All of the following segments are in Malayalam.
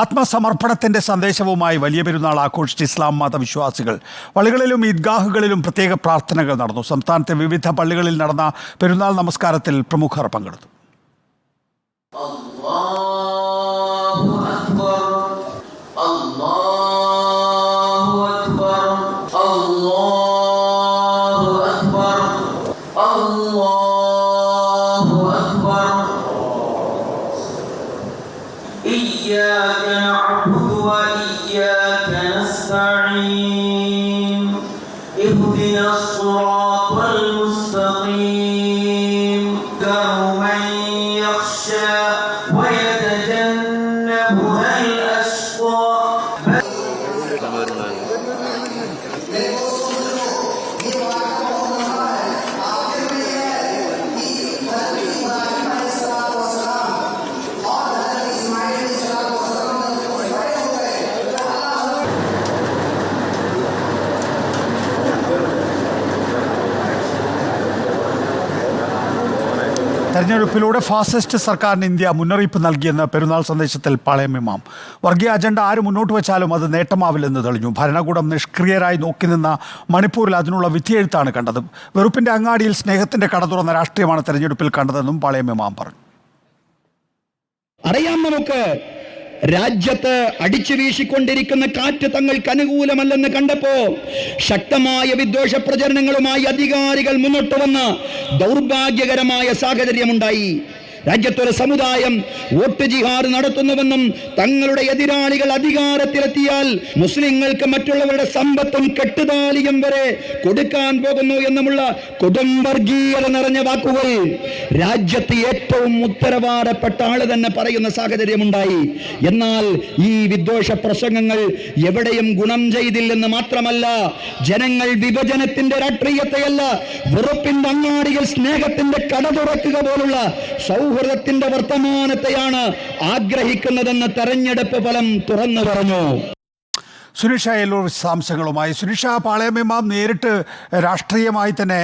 ആത്മസമർപ്പണത്തിന്റെ സന്ദേശവുമായി വലിയ പെരുന്നാൾ ആഘോഷിച്ച ഇസ്ലാം മതവിശ്വാസികൾ. പള്ളികളിലും ഈദ്ഗാഹുകളിലും പ്രത്യേക പ്രാർത്ഥനകൾ നടന്നു. സംസ്ഥാനത്തെ വിവിധ പള്ളികളിൽ നടന്ന പെരുന്നാൾ നമസ്കാരത്തിൽ പ്രമുഖർ പങ്കെടുത്തു. തെരഞ്ഞെടുപ്പിലൂടെ ഫാസിസ്റ്റ് സർക്കാരിന് ഇന്ത്യ മുന്നറിയിപ്പ് നൽകിയെന്ന് പെരുന്നാൾ സന്ദേശത്തിൽ പാളയമിമാം വർഗീയ അജണ്ട ആര് മുന്നോട്ട് വെച്ചാലും അത് നേട്ടമാവില്ലെന്ന് തെളിഞ്ഞു. ഭരണകൂടം നിഷ്ക്രിയരായി നോക്കി നിന്ന മണിപ്പൂരിൽ അതിനുള്ള വിധിയെഴുത്താണ് കണ്ടത്. വെറുപ്പിന്റെ അങ്ങാടിയിൽ സ്നേഹത്തിന്റെ കട തുറന്ന രാഷ്ട്രീയമാണ് തെരഞ്ഞെടുപ്പിൽ കണ്ടതെന്നും പാളയമിമാം പറഞ്ഞു. അറിയാം നമുക്ക് രാജ്യത്ത് അടിച്ചു വീശിക്കൊണ്ടിരിക്കുന്ന കാറ്റ് തങ്ങൾക്ക് അനുകൂലമല്ലെന്ന് കണ്ടപ്പോ ശക്തമായ വിദ്വേഷ പ്രചരണങ്ങളുമായി അധികാരികൾ മുന്നോട്ട് വന്ന് ദൗർഭാഗ്യകരമായ സാഹചര്യമുണ്ടായി. രാജ്യത്തൊരു സമുദായം വോട്ട് ജിഹാദ് നടത്തുന്നുവെന്നും തങ്ങളുടെ എതിരാളികൾ അധികാരത്തിലെത്തിയാൽ മുസ്ലിങ്ങൾക്ക് മറ്റുള്ളവരുടെ സമ്പത്തും കെട്ടുതാലിയും വരെ കൊടുക്കാൻ പോകുന്നു എന്നുമുള്ള കുടുംബർഗീയത നിറഞ്ഞ വാക്കുകൾ രാജ്യത്ത് ഏറ്റവും ഉത്തരവാദപ്പെട്ട ആൾ തന്നെ പറയുന്ന സാഹചര്യമുണ്ടായി. എന്നാൽ ഈ വിദ്വേഷ പ്രസംഗങ്ങൾ എവിടെയും ഗുണം ചെയ്തില്ലെന്ന് മാത്രമല്ല ജനങ്ങൾ വിഭജനത്തിന്റെ രാഷ്ട്രീയത്തെയല്ല വെറുപ്പിന്റെ അങ്ങാടിയിൽ സ്നേഹത്തിന്റെ കട തുറക്കുക പോലുള്ള സൗഹൃദത്തിന്റെ വർത്തമാനത്തെയാണ് ആഗ്രഹിക്കുന്നതെന്ന് തെരഞ്ഞെടുപ്പ് ഫലം തുറന്നു പറഞ്ഞു. സുനിഷ എല്ലൂർ വിശദാംശങ്ങളുമായി. സുനിഷ പാളയമിമാം നേരിട്ട് രാഷ്ട്രീയമായി തന്നെ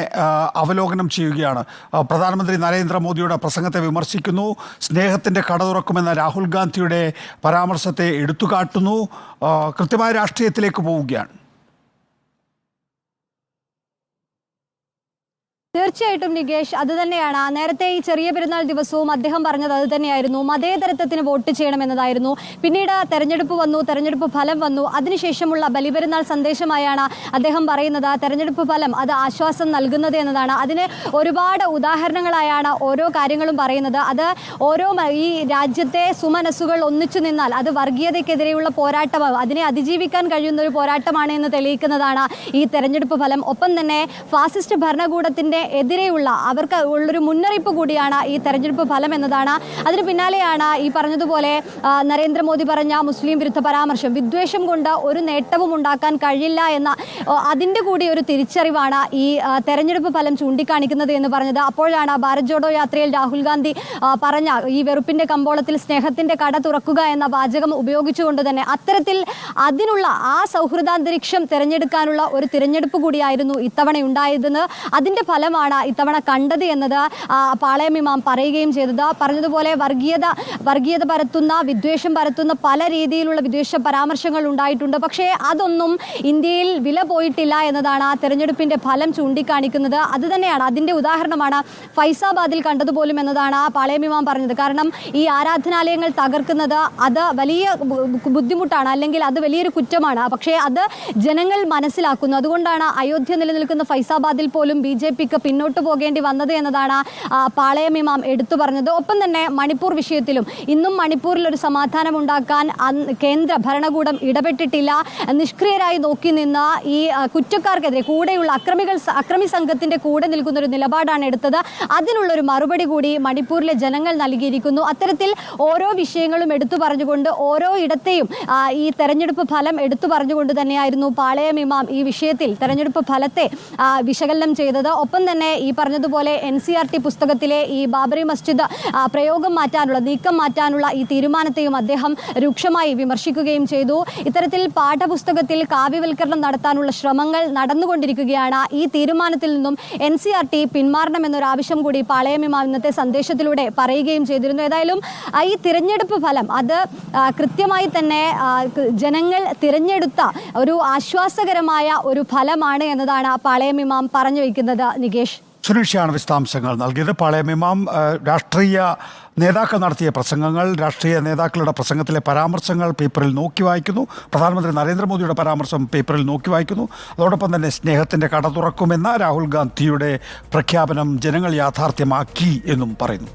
അവലോകനം ചെയ്യുകയാണ്. പ്രധാനമന്ത്രി നരേന്ദ്രമോദിയുടെ പ്രസംഗത്തെ വിമർശിക്കുന്നു. സ്നേഹത്തിന്റെ കട തുറക്കുമെന്ന രാഹുൽ ഗാന്ധിയുടെ പരാമർശത്തെ എടുത്തുകാട്ടുന്നു. കൃത്യമായ രാഷ്ട്രീയത്തിലേക്ക് പോവുകയാണ്. തീർച്ചയായിട്ടും നികേഷ് അത് തന്നെയാണ്. നേരത്തെ ഈ ചെറിയ പെരുന്നാൾ ദിവസവും അദ്ദേഹം പറഞ്ഞത് അത് തന്നെയായിരുന്നു. മതേതരത്വത്തിന് വോട്ട് ചെയ്യണമെന്നതായിരുന്നു. പിന്നീട് തെരഞ്ഞെടുപ്പ് വന്നു തെരഞ്ഞെടുപ്പ് ഫലം വന്നു. അതിനുശേഷമുള്ള ബലിപെരുന്നാൾ സന്ദേശമായാണ് അദ്ദേഹം പറയുന്നത്. തെരഞ്ഞെടുപ്പ് ഫലം അത് ആശ്വാസം നൽകുന്നത് എന്നതാണ്. അതിന് ഒരുപാട് ഉദാഹരണങ്ങളായാണ് ഓരോ കാര്യങ്ങളും പറയുന്നത്. അത് ഓരോ ഈ രാജ്യത്തെ സുമനസ്സുകൾ ഒന്നിച്ചു നിന്നാൽ അത് വർഗീയതയ്ക്കെതിരെയുള്ള പോരാട്ടമാകും അതിനെ അതിജീവിക്കാൻ കഴിയുന്ന ഒരു പോരാട്ടമാണ് എന്ന് തെളിയിക്കുന്നതാണ് ഈ തെരഞ്ഞെടുപ്പ് ഫലം. ഒപ്പം തന്നെ ഫാസിസ്റ്റ് ഭരണകൂടത്തിന്റെ എതിരെയുള്ള അവർക്ക് ഉള്ളൊരു മുന്നറിയിപ്പ് കൂടിയാണ് ഈ തെരഞ്ഞെടുപ്പ് ഫലം എന്നതാണ്. അതിന് പിന്നാലെയാണ് ഈ പറഞ്ഞതുപോലെ നരേന്ദ്രമോദി പറഞ്ഞ മുസ്ലിം വിരുദ്ധ പരാമർശം. വിദ്വേഷം കൊണ്ട് ഒരു നേട്ടവും ഉണ്ടാക്കാൻ കഴിയില്ല എന്ന അതിന്റെ കൂടി ഒരു തിരിച്ചറിവാണ് ഈ തെരഞ്ഞെടുപ്പ് ഫലം ചൂണ്ടിക്കാണിക്കുന്നത് എന്ന് പറഞ്ഞത്. അപ്പോഴാണ് ഭാരത് ജോഡോ യാത്രയിൽ രാഹുൽ ഗാന്ധി പറഞ്ഞ ഈ വെറുപ്പിന്റെ കമ്പോളത്തിൽ സ്നേഹത്തിന്റെ കട തുറക്കുക എന്ന വാചകം ഉപയോഗിച്ചുകൊണ്ട് തന്നെ അത്തരത്തിൽ അതിനുള്ള ആ സൗഹൃദാന്തരീക്ഷം തിരഞ്ഞെടുക്കാനുള്ള ഒരു തിരഞ്ഞെടുപ്പ് കൂടിയായിരുന്നു ഇത്തവണ ഉണ്ടായതെന്ന്. അതിന്റെ ഫലമാണ് ഇത്തവണ കണ്ടത് എന്നത് പാളയമിമാം പറയുകയും ചെയ്തത്. പറഞ്ഞതുപോലെ വർഗീയത വർഗീയത പരത്തുന്ന വിദ്വേഷം പരത്തുന്ന പല രീതിയിലുള്ള വിദ്വേഷ പരാമർശങ്ങൾ ഉണ്ടായിട്ടുണ്ട്. പക്ഷേ അതൊന്നും ഇന്ത്യയിൽ വില പോയിട്ടില്ല എന്നതാണ് ആ തെരഞ്ഞെടുപ്പിന്റെ ഫലം ചൂണ്ടിക്കാണിക്കുന്നത്. അത് തന്നെയാണ് അതിന്റെ ഉദാഹരണമാണ് ഫൈസാബാദിൽ കണ്ടതുപോലും എന്നതാണ് ആ പാളയം പറഞ്ഞത്. കാരണം ഈ ആരാധനാലയങ്ങൾ തകർക്കുന്നത് അത് വലിയ ബുദ്ധിമുട്ടാണ് അല്ലെങ്കിൽ അത് വലിയൊരു കുറ്റമാണ്. പക്ഷേ അത് ജനങ്ങൾ മനസ്സിലാക്കുന്നു. അതുകൊണ്ടാണ് അയോധ്യ നിലനിൽക്കുന്ന ഫൈസാബാദിൽ പോലും ബി ജെ പിക്ക് പിന്നോട്ട് പോകേണ്ടി വന്നത് എന്നതാണ് പാളയമിമാം പാളയം ഇമാം എടുത്തു പറഞ്ഞത്. ഒപ്പം തന്നെ മണിപ്പൂർ വിഷയത്തിലും ഇന്നും മണിപ്പൂരിൽ ഒരു സമാധാനം ഉണ്ടാക്കാൻ കേന്ദ്ര ഭരണകൂടം ഇടപെട്ടിട്ടില്ല. നിഷ്ക്രിയരായി നോക്കി നിന്ന ഈ കുറ്റക്കാർക്കെതിരെ കൂടെയുള്ള അക്രമികൾ അക്രമി സംഘത്തിന്റെ കൂടെ നിൽക്കുന്ന ഒരു നിലപാടാണ് എടുത്തത്. അതിനുള്ളൊരു മറുപടി കൂടി മണിപ്പൂരിലെ ജനങ്ങൾ നൽകിയിരിക്കുന്നു. അത്തരത്തിൽ ഓരോ വിഷയങ്ങളും എടുത്തു പറഞ്ഞുകൊണ്ട് ഓരോ ഇടത്തെയും ഈ തെരഞ്ഞെടുപ്പ് ഫലം എടുത്തു പറഞ്ഞുകൊണ്ട് തന്നെയായിരുന്നു പാളയം ഇമാം ഈ വിഷയത്തിൽ തെരഞ്ഞെടുപ്പ് ഫലത്തെ വിശകലനം ചെയ്തത്. ഒപ്പം തന്നെ ഈ പറഞ്ഞതുപോലെ എൻ സി ആർ ടി പുസ്തകത്തിലെ ഈ ബാബറി മസ്ജിദ് പ്രയോഗം മാറ്റാനുള്ള നീക്കം മാറ്റാനുള്ള ഈ തീരുമാനത്തെയും അദ്ദേഹം രൂക്ഷമായി വിമർശിക്കുകയും ചെയ്തു. ഇത്തരത്തിൽ പാഠപുസ്തകത്തിൽ കാവ്യവൽക്കരണം നടത്താനുള്ള ശ്രമങ്ങൾ നടന്നുകൊണ്ടിരിക്കുകയാണ്. ഈ തീരുമാനത്തിൽ നിന്നും എൻ സി ആർ ടി പിന്മാറണമെന്നൊരു ആവശ്യം കൂടി പാളയമിമ ഇന്നത്തെ സന്ദേശത്തിലൂടെ പറയുകയും ചെയ്തിരുന്നു. ഏതായാലും ഈ തിരഞ്ഞെടുപ്പ് ഫലം അത് കൃത്യമായി തന്നെ ജനങ്ങൾ തിരഞ്ഞെടുത്ത ഒരു ആശ്വാസകരമായ ഒരു ഫലമാണ് എന്നതാണ് പാളയമിമാം പറഞ്ഞു വയ്ക്കുന്നത് നികേഷ് സുനിഷയാണ് വിശദാംശങ്ങൾ നൽകിയത്. പാളയമിമാം രാഷ്ട്രീയ നേതാക്കൾ നടത്തിയ പ്രസംഗങ്ങൾ രാഷ്ട്രീയ നേതാക്കളുടെ പ്രസംഗത്തിലെ പരാമർശങ്ങൾ പേപ്പറിൽ നോക്കി വായിക്കുന്നു. പ്രധാനമന്ത്രി നരേന്ദ്രമോദിയുടെ പരാമർശം പേപ്പറിൽ നോക്കി വായിക്കുന്നു. അതോടൊപ്പം തന്നെ സ്നേഹത്തിന്റെ കട തുറക്കുമെന്ന രാഹുൽ ഗാന്ധിയുടെ പ്രഖ്യാപനം ജനങ്ങൾ യാഥാർത്ഥ്യമാക്കി എന്നും പറയുന്നു.